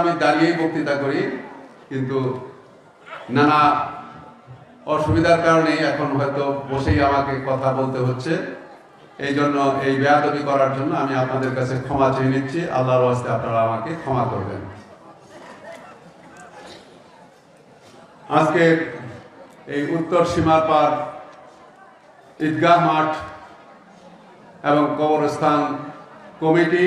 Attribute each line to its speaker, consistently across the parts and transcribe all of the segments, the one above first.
Speaker 1: আমি দাঁড়িয়েই বক্তৃতা করি, কিন্তু নানা অসুবিধার কারণে এখন হয়তো বসেই আমাকে কথা বলতে হচ্ছে। এই জন্য এই বেয়াদবি করার জন্য আমি আপনাদের কাছে ক্ষমা চেয়ে নিচ্ছি। আল্লাহর ওয়াস্তে আপনারা আমাকে ক্ষমা করবেন। আজকে এই উত্তর সীমার পার ঈদগাহ মাঠ এবং কবরস্থান কমিটি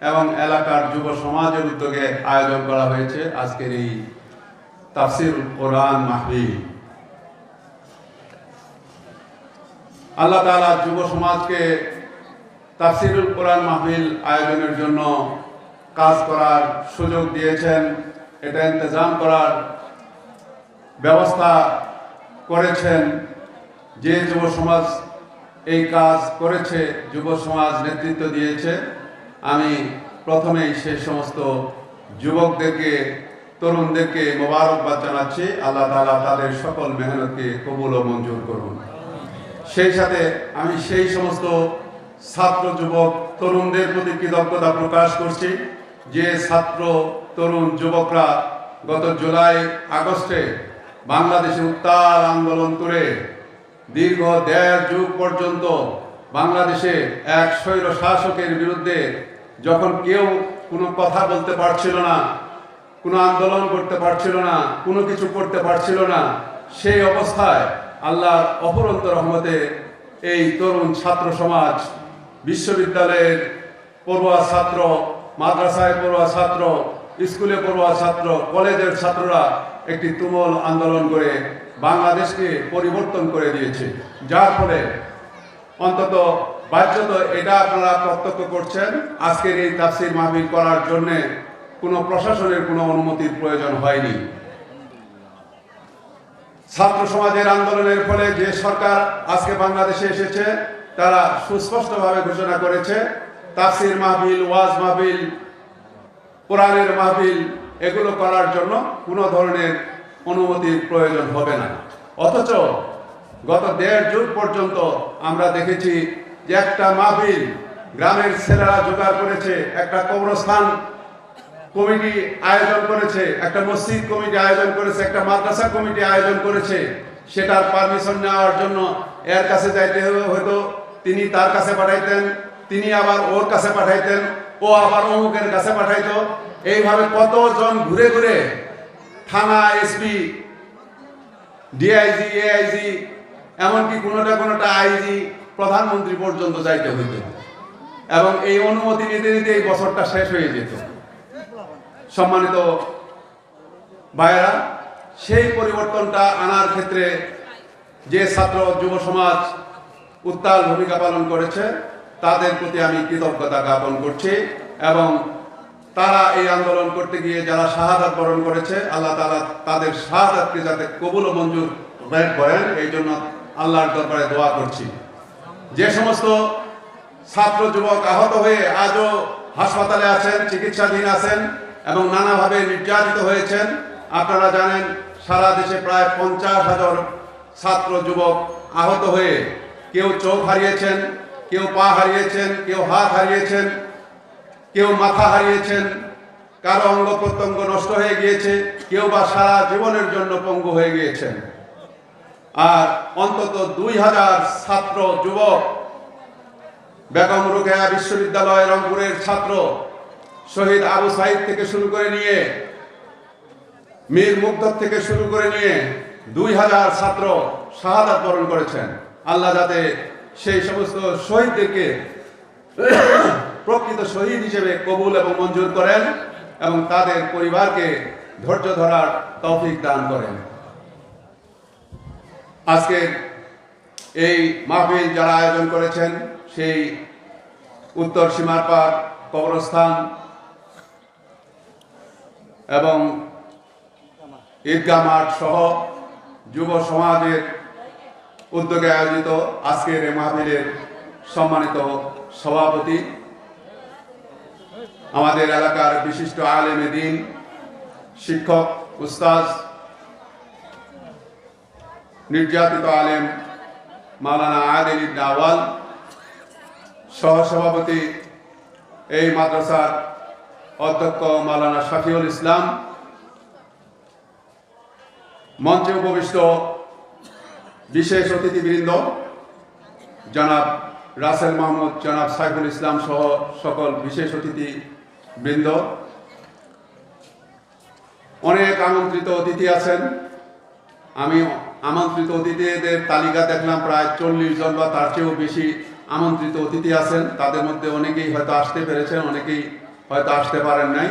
Speaker 1: এবং এলাকার যুব সমাজের উদ্যোগে আয়োজন করা হয়েছে আজকের এই তাফসির কোরআন মাহফিল। আল্লাহ তাআলা যুব সমাজকে তাফসিরুল কোরআন মাহফিল আয়োজনের জন্য কাজ করার সুযোগ দিয়েছেন, এটা ইন্তজাম করার ব্যবস্থা করেছেন, যে যুব সমাজ এই কাজ করেছে, যুব সমাজ নেতৃত্ব দিয়েছে। আমি প্রথমেই সে সমস্ত যুবকদেরকে, তরুণদেরকে মোবারকবাদ জানাচ্ছি। আল্লাহ তাআলা তাদের সকল মেহনতকে কবুল ও মঞ্জুর করুন। সেই সাথে আমি সেই সমস্ত ছাত্র, যুবক, তরুণদের প্রতি কৃতজ্ঞতা প্রকাশ করছি যে ছাত্র, তরুণ, যুবকরা গত জুলাই, আগস্টে বাংলাদেশে উত্তাল আন্দোলন করে দীর্ঘ দেড় যুগ পর্যন্ত বাংলাদেশে এক স্বৈর শাসকের বিরুদ্ধে যখন কেউ কোনো কথা বলতে পারছিল না, কোনো আন্দোলন করতে পারছিল না, কোনো কিছু করতে পারছিল না, সেই অবস্থায় আল্লাহর অপরন্ত রহমতে এই তরুণ ছাত্র সমাজ, বিশ্ববিদ্যালয়ের পড়ুয়া ছাত্র, মাদ্রাসায় পড়ুয়া ছাত্র, স্কুলে পড়ুয়া ছাত্র, কলেজের ছাত্ররা একটি তুমল আন্দোলন করে বাংলাদেশকে পরিবর্তন করে দিয়েছে। যার ফলে অন্তত বাহ্যত এটা আপনারা প্রত্যক্ষ করছেন। আজকের এই তাফসির মাহফিল করার জন্য কোনো প্রশাসনের কোনো অনুমতির প্রয়োজন হয়নি। ছাত্র সমাজের আন্দোলনের ফলে যে সরকার আজকে বাংলাদেশে এসেছে, তারা সুস্পষ্টভাবে ঘোষণা করেছে, তাফসির মাহবিল ওয়াজ মাহবিল কোরআনের মাহবিল এগুলো করার জন্য কোনো ধরনের অনুমতির প্রয়োজন হবে না। অথচ গত দেড় যুগ পর্যন্ত আমরা দেখেছি যে একটা মাহবিল গ্রামের ছেলেরা জোগাড় করেছে, একটা কবরস্থান কমিটি আয়োজন করেছে, একটা মসজিদ কমিটি আয়োজন করেছে, একটা মাদ্রাসা কমিটি আয়োজন করেছে। সেটার পারমিশন নেওয়ার জন্য এর কাছে যাইতে হয়তো তিনি তার কাছে পাঠাইতেন, তিনি আবার ওর কাছে পাঠাইতেন, ও আবার অমুকের কাছে পাঠাইতো। এইভাবে কতজন ঘুরে ঘুরে থানা এসপি, ডিআইজি, এআইজি এমনকি কোনোটা কোনোটা আইজি প্রধানমন্ত্রী পর্যন্ত যাইতে হইত এবং এই অনুমতি নিতে নিতে এই বছরটা শেষ হয়ে যেত। সম্মানিত ভাইয়েরা, সেই পরিবর্তনটা আনার ক্ষেত্রে যে ছাত্র যুব সমাজ উত্তাল ভূমিকা পালন করেছে, তাদের প্রতি আমি কৃতজ্ঞতা জ্ঞাপন করছি এবং তারা এই আন্দোলন করতে গিয়ে যারা শাহাদাত বরণ করেছে, আল্লাহ তাআলা তাদের শাহাদাতকে যাতে কবুল ও মঞ্জুর করেন এই জন্য আল্লাহর দরবারে দোয়া করছি। যে সমস্ত ছাত্র, যুবক আহত হয়ে আজও হাসপাতালে আছেন, চিকিৎসাধীন আছেন এবং নানাভাবে নির্যাতিত হয়েছেন, আপনারা জানেন সারা দেশে প্রায় পঞ্চাশ হাজার ছাত্র, যুবক আহত হয়ে কেউ চোখ হারিয়েছেন, কেউ পা হারিয়েছেন, কেউ হাত হারিয়েছেন, কেউ মাথা হারিয়েছেন, কারও অঙ্গ প্রত্যঙ্গ নষ্ট হয়ে গিয়েছে, কেউ বা সারা জীবনের জন্য পঙ্গু হয়ে গিয়েছেন। আর অন্তত দুই হাজার ছাত্র যুবক বেগম রোকেয়া বিশ্ববিদ্যালয় রংপুরের ছাত্র শহীদ আবু সাইদ থেকে শুরু করে নিয়ে, মীর মুগ্ধ থেকে শুরু করে নিয়ে দুই হাজার ছাত্র শাহাদাত বরণ করেছেন। আল্লাহ যাতে সেই সমস্ত শহীদদেরকে প্রকৃত শহীদ হিসেবে কবুল এবং মঞ্জুর করেন এবং তাদের পরিবারকে ধৈর্য ধরার তৌফিক দান করেন। আজকে এই মাহফিল যারা আয়োজন করেছেন, সেই উত্তর সীমার পার কবরস্থান এবং ঈদগাহ মাঠ সহ যুব সমাজের উদ্যোগে আয়োজিত আজকের এই মাহফিলের সম্মানিত সভাপতি, আমাদের এলাকার বিশিষ্ট আলেমে দিন, শিক্ষক উস্তাজ নির্যাতিত আলেম মাওলানা আদিল আওয়াল সহসভাপতি এই মাদ্রাসার অধ্যক্ষ মাওলানা শাফিউল ইসলাম, মঞ্চে উপবিষ্ট বিশেষ অতিথিবৃন্দ, জনাব রাসেল মাহমুদ, জনাব সাইফুল ইসলাম সহ সকল বিশেষ অতিথি বৃন্দ অনেক আমন্ত্রিত অতিথি আছেন। আমি আমন্ত্রিত অতিথিদের তালিকা দেখলাম, প্রায় চল্লিশ জন বা তার চেয়েও বেশি আমন্ত্রিত অতিথি আছেন। তাদের মধ্যে অনেকেই হয়তো আসতে পেরেছেন, অনেকেই হয়তো আসতে পারেন নাই।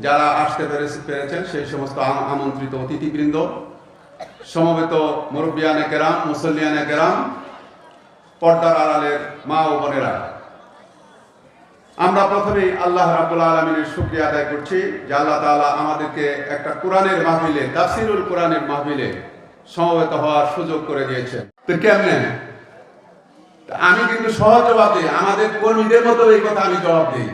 Speaker 1: যারা আসতে পেরে- পেরেছেন, সেই সমস্ত আমন্ত্রিত অতিথিবৃন্দ। সমবেত মুরব্বিয়ানে কেরাম, মুসল্লিয়ানে কেরাম, পর্দার আড়ালের মা ও বোনেরা, আমরা প্রথমেই আল্লাহ রাবুল আলমিনের শুক্রিয়া আদায় করছি যে আল্লাহ তাআলা আমাদেরকে একটা কোরআনের মাহফিলে, তাফসিরুল কোরআনের মাহফিলে সমবেত হওয়ার সুযোগ করে দিয়েছেন। তো কেমনে? আমি কিন্তু সহজ জবাব দিই আমাদের কর্মীদের মতো এই কথা আমি জবাব দিই।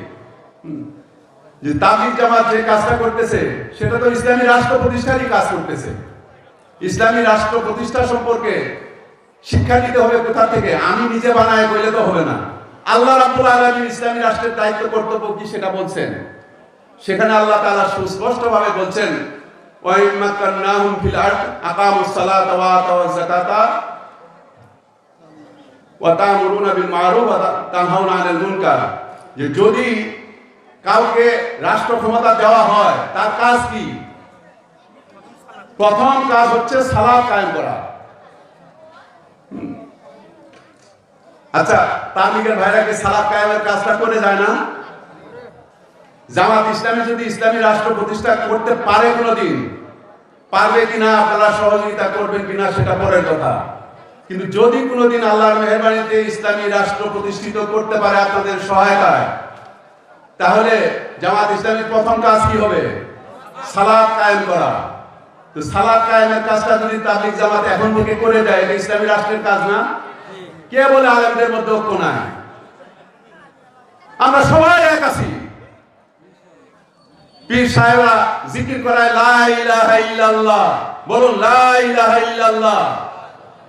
Speaker 1: যে তাবলিগ জামাত যে কাজটা করতেছে, সেটা তো ইসলামী রাষ্ট্র প্রতিষ্ঠারই কাজ করতেছে। ইসলামী রাষ্ট্র প্রতিষ্ঠা সম্পর্কে শিক্ষা দিতে হবে কোথা থেকে? আমি নিজে বানায় বলে তো হবে না। আল্লাহ রাব্বুল আলামিন ইসলামী রাষ্ট্রের দায়িত্ব, কর্তব্য কি সেটা বলছেন। সেখানে আল্লাহ তাআলা সুস্পষ্ট ভাবে বলছেন ওয়া ইম্মাকান্নাহুম ফিল আরদ আকামুস সালাতা ওয়া আতাউয যাকাতা ওয়া তা'মুরুনা বিল মা'রুফ ওয়া তানহাউনা আনিল মুনকার যে যদি কাউকে রাষ্ট্র ক্ষমতা দেওয়া হয় তার কাজ কি প্রথম কাজ হচ্ছে সালাদ কায়েম করা হুম। আচ্ছা তাবলিগের ভাইরা কি সালাদ কায়েমের কাজটা করে যায় না জামাত ইসলামী যদি ইসলামী রাষ্ট্র প্রতিষ্ঠা করতে পারে কোনোদিন, পারবে কিনা আপনারা সহযোগিতা করবেন কিনা সেটা পরের কথা। কিন্তু যদি কোনোদিন আল্লাহর মেহরবানিতে ইসলামী রাষ্ট্র প্রতিষ্ঠিত করতে পারে আপনাদের সহায়তায়, তাহলে জামাত ইসলামীর প্রথম কাজ কি হবে? সালাদ কায়েম করা। তো সালাদ কায়েমের কাজটা যদি তাবলিগ জামাত এখন থেকে করে দেয়, এটা ইসলামী রাষ্ট্রের কাজ না? কে বলে আলেমদের মধ্যে ঐক্য নাই? আমরা সবাই এক পীর সাহেবরা জিকির করায়, লা ইলাহা ইল্লাল্লাহ। বলুন, লা ইলাহা ইল্লাল্লাহ।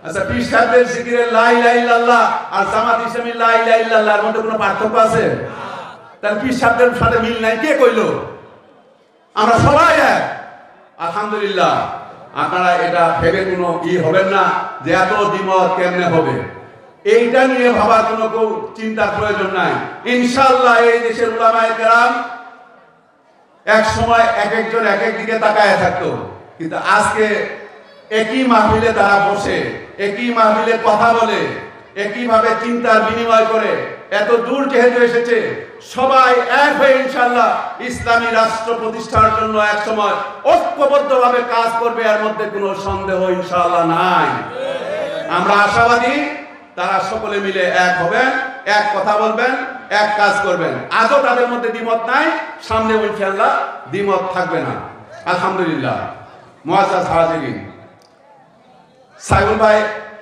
Speaker 1: আচ্ছা পীর সাহেবদের জিকিরে, লা ইলাহা ইল্লাল্লাহ। আর জামাত ইসলামী, লা ইলাহা ইল্লাল্লাহর মধ্যে কোনো পার্থক্য আছে? তার পীর সাহেবদের সাথে মিল নাই, কে কইলো? আমরা সবাই এক। আলহামদুলিল্লাহ, আপনারা এটা ভেবে কোনো ই হবেন না যে এত দ্বিমত কেমনে হবে। এইটা নিয়ে ভাবার কোনো চিন্তার প্রয়োজন নাই। ইনশাআল্লাহ এই দেশের উলামায়ে কেরাম এক সময় এক একজন এক এক দিকে তাকায় থাকতো। কিন্তু আজকে একই মাহফিলে তারা বসে, একই মাহফিলে কথা বলে, একইভাবে চিন্তার বিনিময় করে, এত দূর যেহেতু এসেছে, সবাই এক হয়ে ইনশাল্লাহ ইসলামী রাষ্ট্র প্রতিষ্ঠার জন্য এক সময় ঐক্যবদ্ধভাবে কাজ করবে, এর মধ্যে কোনো সন্দেহ ইনশাল্লাহ নাই। আমরা আশাবাদী, তারা সকলে মিলে এক হবেন, এক কথা বলবেন এক কাজ করবেন। আজও তাদের মধ্যে দ্বিমত নাই, সামনে ইনশাআল্লাহ দ্বিমত থাকবে না। আলহামদুলিল্লাহ। হাজিরিন সাইবুল ভাই,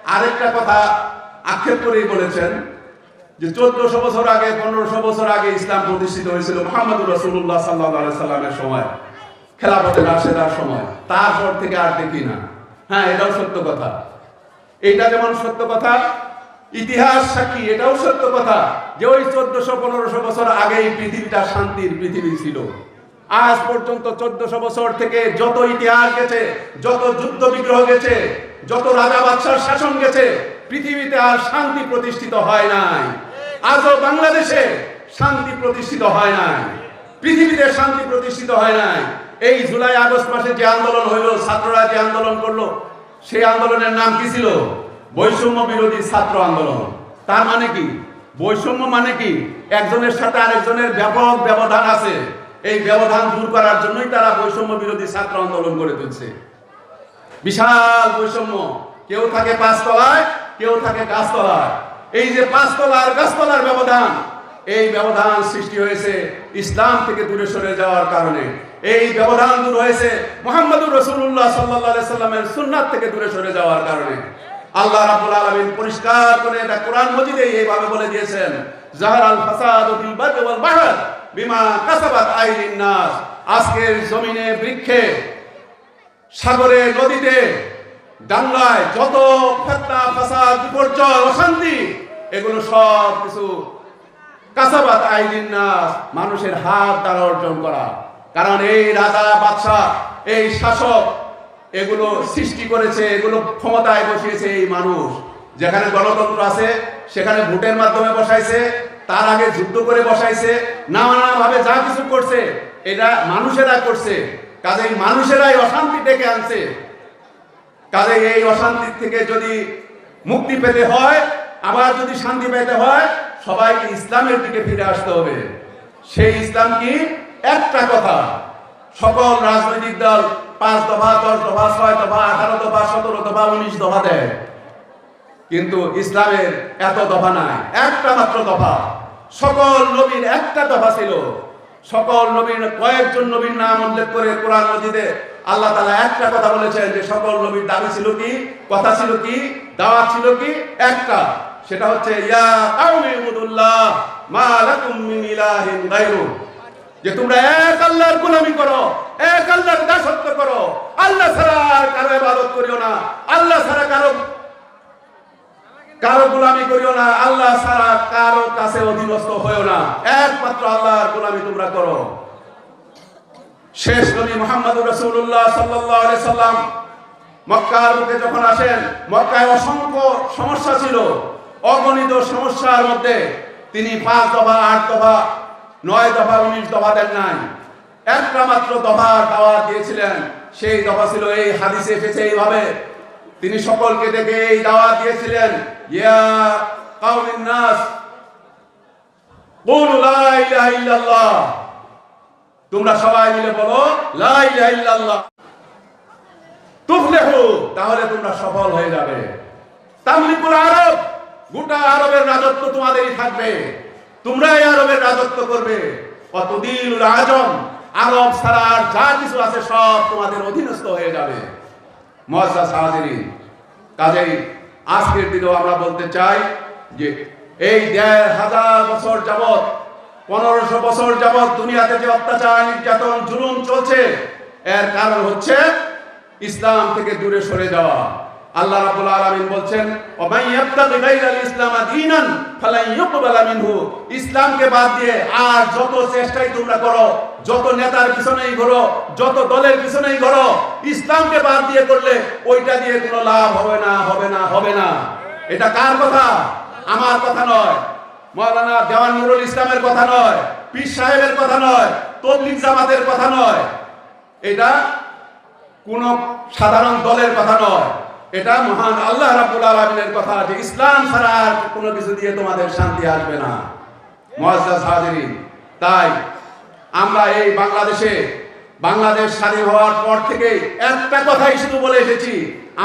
Speaker 1: আরেকটা কথা আক্ষেপ করেই বলেছেন যে চোদ্দশো বছর আগে, পনেরোশো বছর আগে ইসলাম প্রতিষ্ঠিত হয়েছিল মোহাম্মদুর রসুল্লাহ সাল্লাহ সাল্লামের সময় রাশেদার সময়। তারপর থেকে আর দেখি না। হ্যাঁ এটাও সত্য কথা। এটা যেমন সত্য কথা ইতিহাস সাক্ষী এটাও সত্য কথা যে ওই চোদ্দশো, পনেরোশো বছর আগেই পৃথিবীটা শান্তির পৃথিবী ছিল। আজ পর্যন্ত চোদ্দশো বছর থেকে যত ইতিহাস গেছে, যত যুদ্ধ বিগ্রহ গেছে, যত রাজা বাদশার শাসন গেছে, পৃথিবীতে আর শান্তি প্রতিষ্ঠিত হয় নাই। আজও বাংলাদেশে শান্তি প্রতিষ্ঠিত হয় নাই। পৃথিবীতে শান্তি প্রতিষ্ঠিত হয় নাই। এই জুলাই আগস্ট মাসে যে আন্দোলন হইল, ছাত্ররা যে আন্দোলন করল, সেই আন্দোলনের নাম কি ছিল? বৈষম্য বিরোধী ছাত্র আন্দোলন। তার মানে কি? বৈষম্য মানে কি? একজনের সাথে আরেকজনের ব্যাপক ব্যবধান আছে। এই ব্যবধান দূর করার জন্যই তারা বৈষম্য বিরোধী ছাত্র আন্দোলন করে তুলছে। বিশাল বৈষম্য। কেউ থাকে পাঁচতলায়, কেউ থাকে গাছতলায়। এই যে পাঁচতলা আর গাছতলার ব্যবধান, এই ব্যবধান সৃষ্টি হয়েছে ইসলাম থেকে দূরে সরে যাওয়ার কারণে। এই ব্যবধান দূর হয়েছে মোহাম্মদুর রসুল্লাহ সাল্লাহ সাল্লামের সুন্নাত থেকে দূরে সরে যাওয়ার কারণে। আল্লাহ রাব্বুল আলামিন পরিষ্কার করে এটা কোরআন মজিদে এইভাবে বলে দিয়েছেন, জাহারাল ফাসাদু ফিল বাররি ওয়াল বাহর বিমা কাসাবাত আইদিন নাস। আজকের জমিনে, বৃক্ষে, সাগরে, নদীতে ডাঙ্গায় যত ফেতনা, ফাসাদ, বিপর্যয়, অশান্তি, এগুলো সব কিছু কাসাবাত আইদিন নাস, মানুষের হাত দ্বারা অর্জন করা। কারণ এই রাজা, বাদশাহ, এই শাসক এগুলো সৃষ্টি করেছে, এগুলো ক্ষমতায় বসিয়েছে এই মানুষ। যেখানে গণতন্ত্র আছে, সেখানে ভোটের মাধ্যমে বসাইছে, তার আগে যুদ্ধ করে বসাইছে নানা ভাবে যা কিছু করছে, এটা মানুষেরা করছে। কাজেই মানুষেরাই অশান্তি ডেকে আনছে। কাজে এই অশান্তি থেকে যদি মুক্তি পেতে হয়, আবার যদি শান্তি পেতে হয়, সবাইকে ইসলামের দিকে ফিরে আসতে হবে। সেই ইসলাম কি? একটা কথা। সকল রাজনৈতিক দল পাঁচ দফা, দশ দফা, ছয় দফা, আঠারো দফা, সতেরো দফা, উনিশ দফা দেয়। কিন্তু ইসলামের এত দফা নাই, একটা মাত্র দফা। সকল নবীর একটা দফা ছিল। সকল নবীর কয়েকজন নবীর নাম উল্লেখ করে কোরআন মজিদে আল্লাহ তালা একটা কথা বলেছেন যে সকল নবীর দাবি ছিল কি, কথা ছিল কি দাওয়া ছিল কি, একটা। সেটা হচ্ছে, ইয়া কাউমি ইবুদুল্লাহ মা লাকুম মিন ইলাহিন গায়রু যে তোমরা এক আল্লাহর গোলামি করো, এক আল্লাহর দাসত্ব করো। আল্লাহ ছাড়া আর কারও ইবাদত করিও না। আল্লাহ ছাড়া কারও কারও গোলামি করিও না। আল্লাহ ছাড়া কারও কাছে অধীনস্থ হইও না। একমাত্র আল্লাহর গোলামি তোমরা করো। শেষ নবী মোহাম্মদ রসুল্লাহ সাল্লাহ আলাইহি সাল্লাম মক্কার মধ্যে যখন আসেন, মক্কায় অসংখ্য সমস্যা ছিল। অগণিত সমস্যার মধ্যে তিনি পাঁচ দফা, আট দফা নয় দফা উনিশ দফা দেন নাই। একটা মাত্র দফা দাওয়াত দিয়েছিলেন। সেই দফা ছিল এই হাদিসে এসেছে এইভাবে। তিনি সকলকে ডেকে এই দাওয়াত দিয়েছিলেন, ইয়া নাস তোমরা সবাই মিলে বলো, লা ইলাহা ইল্লাল্লাহ। তাহলে তোমরা সফল হয়ে যাবে। তামলিকুল আরব, গোটা আরবের রাজত্ব তোমাদেরই থাকবে। তোমরাই আরবের রাজত্ব করবে। কতদিন আজম আরব আর যা কিছু আছে সব তোমাদের অধীনস্থ হয়ে যাবে। মজা সাহাজিরি কাজেই আজকের দিনেও আমরা বলতে চাই যে এই দেড় হাজার বছর যাবৎ, পনেরোশো বছর যাবৎ দুনিয়াতে যে অত্যাচার, নির্যাতন, জুলুম চলছে, এর কারণ হচ্ছে ইসলাম থেকে দূরে সরে যাওয়া। আল্লাহ রাব্বুল আলামিন বলছেন ওয়া মান ইয়াবতাগি গায়রাল ইসলাম দীনান ফালান ইউকবালা মিনহু। ইসলামকে বাদ দিয়ে আর যত চেষ্টাই তোমরা করো, যত নেতার পিছনেই ঘোরো, যত দলের পিছনেই ঘোরো, ইসলামকে বাদ দিয়ে করলে ওইটা দিয়ে কোনো লাভ হবে না হবে না হবে না। এটা কার কথা? আমার কথা নয়। মৌলানা দেওয়ান নুরুল ইসলামের কথা নয়, পীর সাহেবের কথা নয়, তবলিগ জামাতের কথা নয়। এটা কোন সাধারণ দলের কথা নয়। এটা মহান আল্লাহ রাব্বুল আলামিনের কথা যে ইসলাম ছাড়া আর কোনো কিছু দিয়ে তোমাদের শান্তি আসবে না। মুআজ্জাজ তাই আমরা এই বাংলাদেশে, বাংলাদেশ স্বাধীন হওয়ার পর থেকে একটা কথাই শুধু বলে এসেছি,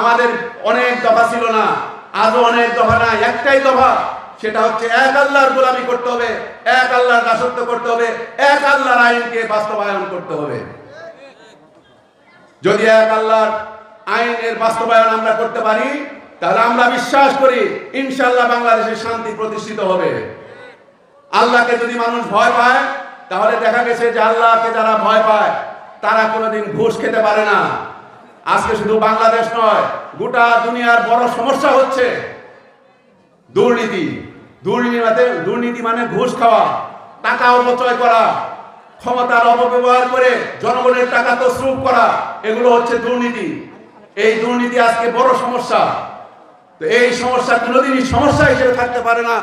Speaker 1: আমাদের অনেক দফা ছিল না, আজও অনেক দফা না একটাই দফা, সেটা হচ্ছে এক আল্লাহর গোলামি করতে হবে, এক আল্লাহর দাসত্ব করতে হবে, এক আল্লাহর আইনকে বাস্তবায়ন করতে হবে। যদি এক আল্লাহর আইনের বাস্তবায়ন আমরা করতে পারি, তাহলে আমরা বিশ্বাস করি ইনশাল্লাহ বাংলাদেশের শান্তি প্রতিষ্ঠিত হবে। আল্লাহকে যদি মানুষ ভয় পায়, তাহলে দেখা গেছে যে আল্লাহকে যারা ভয় পায়, তারা কোনোদিন ঘুষ খেতে পারে না। আজকে শুধু বাংলাদেশ নয়, গোটা দুনিয়ার বড় সমস্যা হচ্ছে দুর্নীতি। দুর্নীতি দুর্নীতি মানে ঘুষ খাওয়া, টাকা অপচয় করা, ক্ষমতার অপব্যবহার করে জনগণের টাকা তসরুপ করা, এগুলো হচ্ছে দুর্নীতি। এই দুর্নীতি আজকে বড় সমস্যা। তো এই সমস্যা কোনোদিনই সমস্যা হিসেবে থাকতে পারে না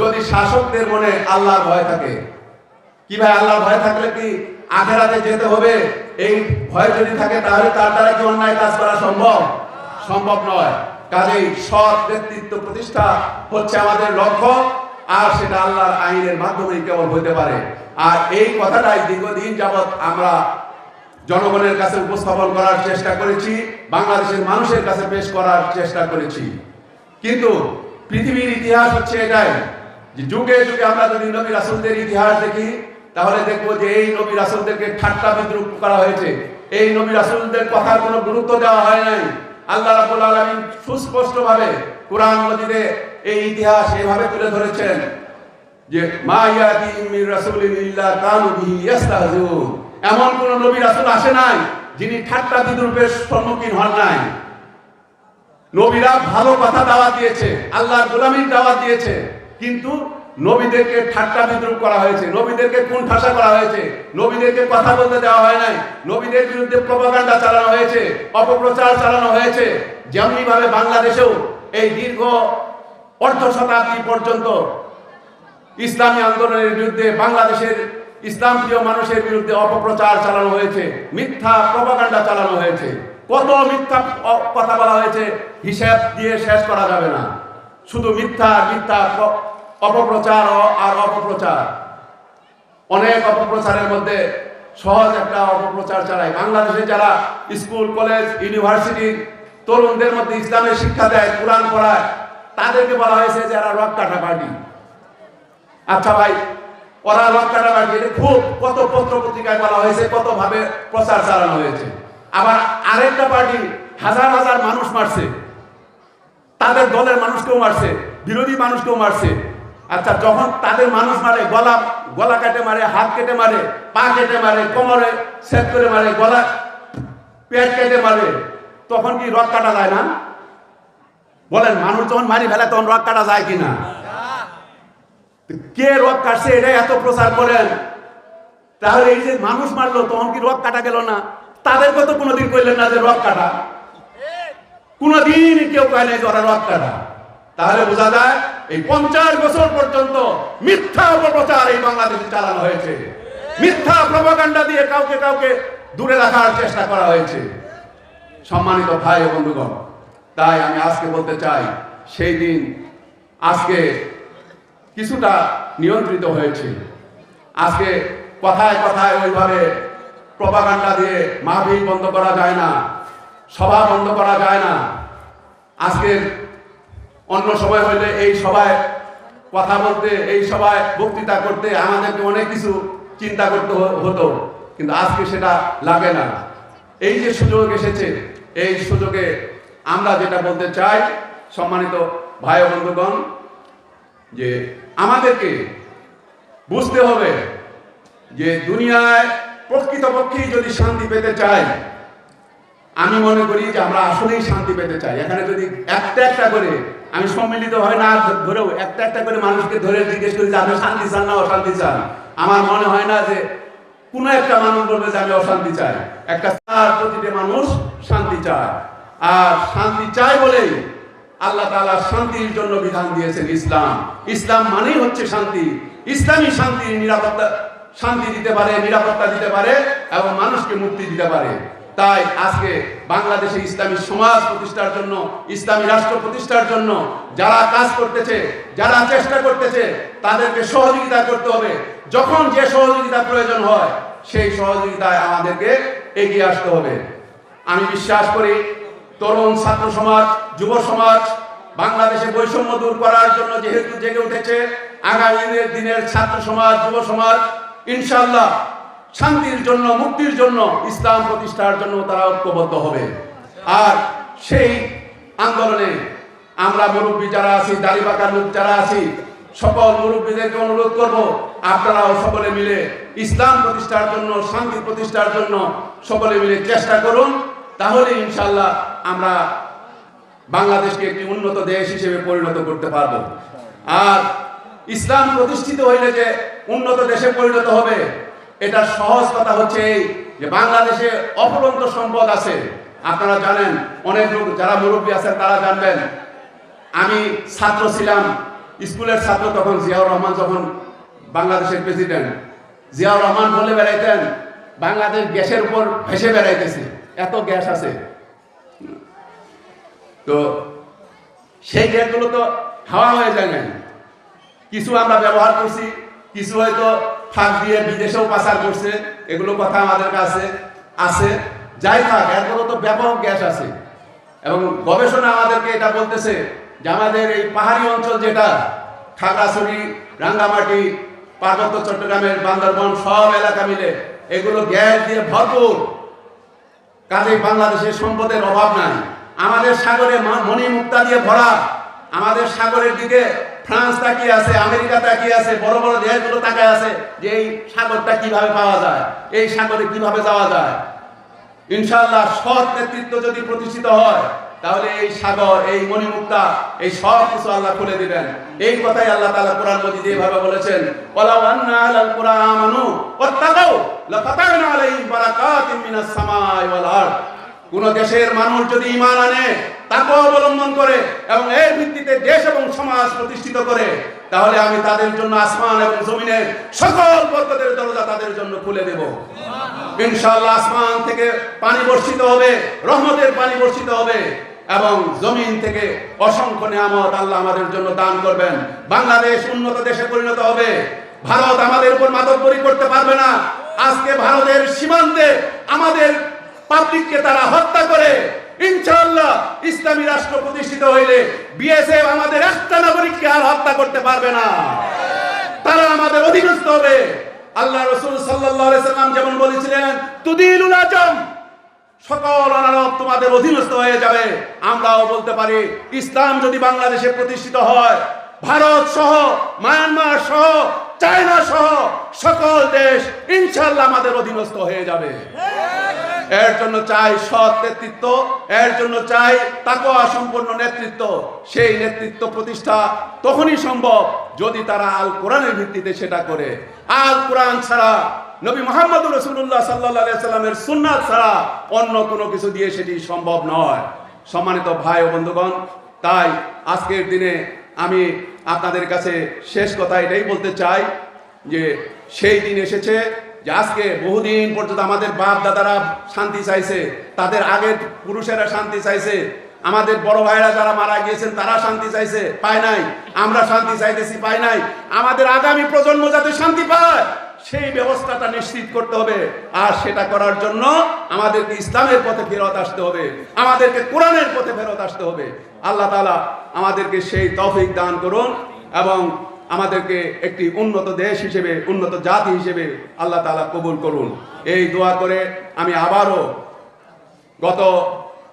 Speaker 1: যদি শাসকদের মনে আল্লাহর ভয় থাকে। কি ভাই, আল্লাহর ভয় থাকলে কি আখেরাতে যেতে হবে? এই ভয় যদি থাকে তাহলে তার দ্বারা কি অন্যায় কাজ করা সম্ভব? সম্ভব নয়। কাজেই সৎ ব্যক্তিত্ব প্রতিষ্ঠা হচ্ছে আমাদের লক্ষ্য, আর সেটা আল্লাহর আইনের মাধ্যমেই কেবল হতে পারে। আর এই কথাটাই দীর্ঘদিন যাবৎ আমরা জনগণের কাছে উপস্থাপন করার চেষ্টা করেছি, বাংলাদেশের মানুষের কাছে পেশ করার চেষ্টা করেছি। কিন্তু পৃথিবীর ইতিহাস হচ্ছে এটাই, যে যুগে যুগে আমরা যদি নবী রাসুলদের ইতিহাস দেখি, তাহলে দেখব যে এই নবী রাসুলদেরকে ঠাট্টা বিদ্রুপ করা হয়েছে। এই নবী রাসুলদের কথার কোনো গুরুত্ব দেওয়া হয় নাই। আল্লাহ রাব্বুল আলামিন সুস্পষ্ট ভাবে কোরআন মজিদে এই ইতিহাস এভাবে তুলে ধরেছেন যে, মা ইয়াতি মির রাসূলিন কানু বিহি ইস্তাহজিউন এমন কোন নবী রাসূল আসে নাই যিনি ঠাট্টা বিদ্রুপের সম্মুখীন হন নাই। নবীরা ভালো কথা দাওয়া দিয়েছে, আল্লাহর গোলামির দাওয়াত দিয়েছে, কিন্তু নবীদেরকে ঠাট্টা বিদ্রুপ করা হয়েছে, নবীদেরকে কোন ঠাসা করা হয়েছে, নবীদেরকে কথা বলতে দেওয়া হয় নাই, নবীদের বিরুদ্ধে প্রপাগান্ডা চালানো হয়েছে, অপপ্রচার চালানো হয়েছে। যেমনি ভাবে বাংলাদেশেও এই দীর্ঘ অর্ধ শতাব্দী পর্যন্ত ইসলামী আন্দোলনের বিরুদ্ধে বাংলাদেশের ইসলাম প্রিয় মানুষের বিরুদ্ধে অপপ্রচার চালানো হয়েছে, মিথ্যা প্রপাগান্ডা চালানো হয়েছে। কত মিথ্যা কথা বলা হয়েছে, হিসাব দিয়ে শেষ করা যাবে না। শুধু মিথ্যা মিথ্যা অপপ্রচার আর অপপ্রচার। অনেক অপপ্রচারের মধ্যে সহজ একটা অপপ্রচার চালায়। বাংলাদেশে যারা স্কুল, কলেজ, ইউনিভার্সিটি তরুণদের মধ্যে ইসলামের শিক্ষা দেয়, কোরআন পড়ায়, তাদেরকে বলা হয়েছে যারা রক কাটা পার্টি। আচ্ছা ভাই ওরা পার্টি খুব কত পত্র পত্রিকায় বলা হয়েছে, কত ভাবে প্রচার চালানো হয়েছে। আবার আরেকটা পার্টি হাজার হাজার মানুষ মারছে। তাদের দলের মানুষকেও মারছে, বিরোধী মানুষকেও মারছে। আচ্ছা যখন তাদের মানুষ মারে, গলা গলা কেটে মারে, হাত কেটে মারে, পা কেটে মারে, কোমরে সেট করে মারে, গলা, পেট কেটে মারে, তখন কি রক কাটা যায় না? বলেন, মানুষ যখন মারি ফেলে, তখন রক কাটা যায় কিনা? কে রক কাটছে, এটাই এত প্রচার করেন। তাহলে এই যে মানুষ মারলো, তখন কি রক কাটা গেল না? তাদেরকে তো কোনোদিন কইলেন না যে রক কাটা। কোনদিন কেউ কয় নাই যে ওরা রক কাটা। তাহলে বোঝা যায়, এই পঞ্চাশ বছর পর্যন্ত মিথ্যা অপপ্রচার এই বাংলাদেশে চালানো হয়েছে। মিথ্যা প্রপাগান্ডা দিয়ে কাউকে কাউকে দূরে রাখার চেষ্টা করা হয়েছে। সম্মানিত ভাই ও বন্ধুগণ, তাই আমি আজকে বলতে চাই, সেই দিন আজকে কিছুটা নিয়ন্ত্রিত হয়েছে। আজকে কথায় কথায় ওইভাবে প্রপাগান্ডা দিয়ে মাহফিল বন্ধ করা যায় না, সভা বন্ধ করা যায় না। আজকের অন্য সময় হইলে এই সভায় কথা বলতে, এই সভায় বক্তৃতা করতে আমাদেরকে অনেক কিছু চিন্তা করতে হতো, কিন্তু আজকে সেটা লাগে না। এই যে সুযোগ এসেছে, এই সুযোগে আমরা যেটা বলতে চাই, সম্মানিত ভাই বন্ধুগণ, যে আমাদেরকে বুঝতে হবে যে দুনিয়ায় প্রকৃতপক্ষেই যদি শান্তি পেতে চাই, আমি মনে করি যে আমরা আসলেই শান্তি পেতে চাই। এখানে যদি একটা একটা করে, আমি সম্মিলিত হয় না ধরেও একটা একটা করে মানুষকে ধরে জিজ্ঞেস করি যে, আপনি শান্তি চান না, অশান্তি চান? আমার মনে হয় না যে কোনো একটা মানুষ বলবে যে, আমি অশান্তি চাই। একটা প্রতিটি মানুষ শান্তি চায়। আর শান্তি চাই বলেই আল্লাহ তাআলা শান্তির জন্য বিধান দিয়েছেন ইসলাম। ইসলাম মানেই হচ্ছে শান্তি। ইসলামী শান্তি নিরাপত্তা, শান্তি দিতে পারে, নিরাপত্তা দিতে পারে এবং মানুষকে মুক্তি দিতে পারে। তাই আজকে বাংলাদেশে ইসলামী সমাজ প্রতিষ্ঠার জন্য, ইসলামী রাষ্ট্র প্রতিষ্ঠার জন্য যারা কাজ করতেছে, যারা চেষ্টা করতেছে, তাদেরকে সহযোগিতা করতে হবে। যখন যে সহযোগিতা প্রয়োজন হয়, সেই সহযোগিতায় আমাদেরকে এগিয়ে আসতে হবে। আমি বিশ্বাস করি তরুণ ছাত্র সমাজ, যুব সমাজ বাংলাদেশে বৈষম্য দূর করার জন্য যেহেতু জেগে উঠেছে, আগামী দিনের- ছাত্র সমাজ, যুব সমাজ ইনশাল্লাহ শান্তির জন্য, মুক্তির জন্য ইসলাম প্রতিষ্ঠার জন্য তারা ঐক্যবদ্ধ হবে। আর সেই আন্দোলনে আমরা মুরব্বী যারা আছি দাড়িপাকা লোক যারা আছি, সকল মুরব্বীদেরকে অনুরোধ করব, আপনারাও সকলে মিলে ইসলাম প্রতিষ্ঠার জন্য, শান্তি প্রতিষ্ঠার জন্য সকলে মিলে চেষ্টা করুন। তাহলে ইনশাল্লাহ আমরা বাংলাদেশকে একটি উন্নত দেশ হিসেবে পরিণত করতে পারব। আর ইসলাম প্রতিষ্ঠিত হইলে যে উন্নত দেশে পরিণত হবে এটা সহজ কথা হচ্ছে এই যে বাংলাদেশে অপরন্ত সম্পদ আছে। আপনারা জানেন, অনেক লোক যারা মুরব্বী আছেন তারা জানবেন, আমি ছাত্র ছিলাম, স্কুলের ছাত্র তখন জিয়াউর রহমান যখন বাংলাদেশের প্রেসিডেন্ট, জিয়াউর রহমান বলে বেড়াইতেন, বাংলাদেশ গ্যাসের উপর ভেসে বেড়াইতেছে। এত গ্যাস আছে। তো সেই গ্যাসগুলো তো হাওয়া হয়ে যায় নাই। কিছু আমরা ব্যবহার করছি, কিছু হয়তো ফাঁক দিয়ে বিদেশেও পাচার করছে, এগুলো কথা আমাদের কাছে আছে। যাই থাক এরপরও তো ব্যাপক গ্যাস আছে। এবং গবেষণা আমাদেরকে এটা বলতেছে যে আমাদের এই পাহাড়ি অঞ্চল যেটা, খাগড়াছড়ি, রাঙ্গামাটি, পার্বত্য চট্টগ্রামের বান্দরবন, সব এলাকা মিলে এগুলো গ্যাস দিয়ে ভরপুর। কাজেই বাংলাদেশের সম্পদের অভাব নাই। আমাদের সাগরে মনি মুক্তা দিয়ে ভরা। আমাদের সাগরের দিকে ফ্রান্স তাকিয়ে আছে, আমেরিকা তাকিয়ে আছে, বড় বড় দেশগুলো তাকায় আছে যে এই সাগরটা কীভাবে পাওয়া যায়, এই সাগরে কীভাবে যাওয়া যায়। ইনশাল্লাহ সৎ নেতৃত্ব যদি প্রতিষ্ঠিত হয় তাহলে এই সাগর, এই মণিমুক্তা, এই সব কিছু আল্লাহ খুলে দিবেন। এই কথাই আল্লাহ তাআলা কোরআন মজিদে এভাবে বলেছেন, ওয়ালাউ আন্না আলাল কুরআ আমানু, ওয়াত্তাকাউ, লাফাতানা আলাইহিম বারাকাতিন মিনাস সামাই ওয়াল আরদ। কোন দেশের মানুষ যদি ঈমান আনে তাকে অবলম্বন করে এবং এর ভিত্তিতে দেশ এবং সমাজ প্রতিষ্ঠিত করে, তাহলে আমি তাদের জন্য আসমান এবং জমিনের সকল বরকতের দরজা তাদের জন্য খুলে দেব। ইনশাআল্লাহ আসমান থেকে পানি বর্ষিত হবে, রহমতের পানি বর্ষিত হবে। এবং জমিন থেকে অসংখ্য নিয়ামত আল্লাহ আমাদের জন্য দান করবেন। বাংলাদেশ উন্নত দেশে পরিণত হবে। ভারত আমাদের উপর মাতব্বরি করতে পারবে না। আজকে ভারতের সীমান্তে আমাদের পাবলিককে তারা হত্যা করে। ইনশাআল্লাহ ইসলামী রাষ্ট্র প্রতিষ্ঠিত হইলে বিএসএফ আমাদের একটা নাগরিককে আর হত্যা করতে পারবে না। তারা আমাদের অধীনস্থ হবে। আল্লাহ রসুল আলাইহি সাল্লাম যেমন বলেছিলেন, তুদিলুল আজম সকল অনারব তোমাদের অধীনস্থ হয়ে যাবে। আমরাও বলতে পারি, ইসলাম যদি বাংলাদেশে প্রতিষ্ঠিত হয়, ভারত সহ, মায়ানমার সহ, চায়না সহ, সকল দেশ ইনশাল্লাহ আমাদের অধীনস্থ হয়ে যাবে। এর জন্য চাই সৎ নেতৃত্ব, এর জন্য চাই তাকওয়া সম্পন্ন নেতৃত্ব। সেই নেতৃত্ব প্রতিষ্ঠা তখনই সম্ভব যদি তারা আল কোরআনের ভিত্তিতে সেটা করে। আল কোরআন ছাড়া নবী মোহাম্মদ রসুল্লাহ সাল্লাহ সাল্লামের সুন্নাত ছাড়া অন্য কোনো কিছু দিয়ে সেটি সম্ভব নয়। সম্মানিত ভাই ও বন্ধুগণ, তাই আজকের দিনে আমি আপনাদের কাছে শেষ কথা এটাই বলতে চাই যে, সেই দিন এসেছে যে আজকে বহুদিন পর্যন্ত আমাদের বাপ দাদারা শান্তি চাইছে, তাদের আগের পুরুষেরা শান্তি চাইছে, আমাদের বড় ভাইরা যারা মারা গিয়েছেন তারা শান্তি চাইছে, পায় নাই। আমরা শান্তি চাইতেছি পাই নাই। আমাদের আগামী প্রজন্ম যাতে শান্তি পায়। সেই ব্যবস্থাটা নিশ্চিত করতে হবে। আর সেটা করার জন্য আমাদেরকে ইসলামের পথে ফেরত আসতে হবে। আমাদেরকে কোরআনের পথে ফেরত আসতে হবে। আল্লাহ তালা আমাদেরকে সেই তৌফিক দান করুন এবং আমাদেরকে একটি উন্নত দেশ হিসেবে, উন্নত জাতি হিসেবে আল্লাহ তালা কবুল করুন। এই দোয়া করে আমি আবারও গত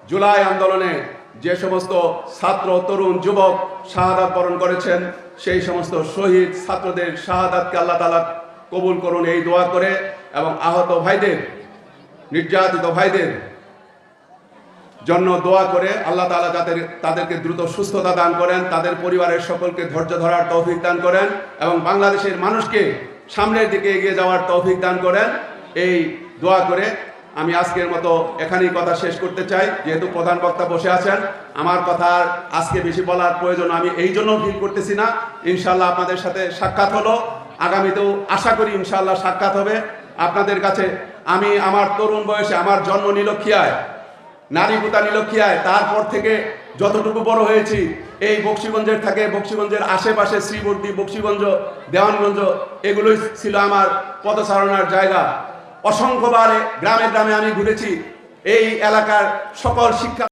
Speaker 1: জুলাই আন্দোলনে যে সমস্ত ছাত্র, তরুণ, যুবক শাহাদাত বরণ করেছেন, সেই সমস্ত শহীদ ছাত্রদের শাহাদাতকে আল্লাহ তাআলা কবুল করুন এই দোয়া করে এবং আহত ভাইদের, নির্যাতিত ভাইদের জন্য দোয়া করে আল্লাহ তাআলা যাদের, তাদেরকে দ্রুত সুস্থতা দান করেন, তাদের পরিবারের সকলকে ধৈর্য ধরার তৌফিক দান করেন এবং বাংলাদেশের মানুষকে সামনের দিকে এগিয়ে যাওয়ার তৌফিক দান করেন। এই দোয়া করে আমি আজকের মতো এখানেই কথা শেষ করতে চাই। যেহেতু প্রধান বক্তা বসে আছেন, আমার কথা আজকে বেশি বলার প্রয়োজন আমি এই জন্য ফিল করতেছি না। ইনশাল্লাহ আপনাদের সাথে সাক্ষাৎ হলো। আগামীতেও আশা করি ইনশাল্লাহ সাক্ষাৎ হবে। আপনাদের কাছে আমি আমার তরুণ বয়সে আমার জন্ম নিলক্ষিয়ায়, নারী পুতা নিলক্ষিয়ায়, তারপর থেকে যতটুকু বড় হয়েছি, এই বক্সিগঞ্জের থাকে, বক্সিগঞ্জের আশেপাশে শ্রীবর্তী বক্সিগঞ্জ, দেওয়ানগঞ্জ, এগুলোই ছিল আমার পদচারণার জায়গা। অসংখ্যবার গ্রামে গ্রামে আমি ঘুরেছি, এই এলাকার সকল শিক্ষা